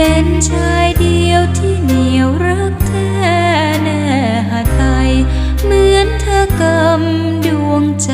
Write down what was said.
เป็นชายเดียวที่เหนียวรักแท้แน่หาไทย เหมือนเธอกำดวงใจ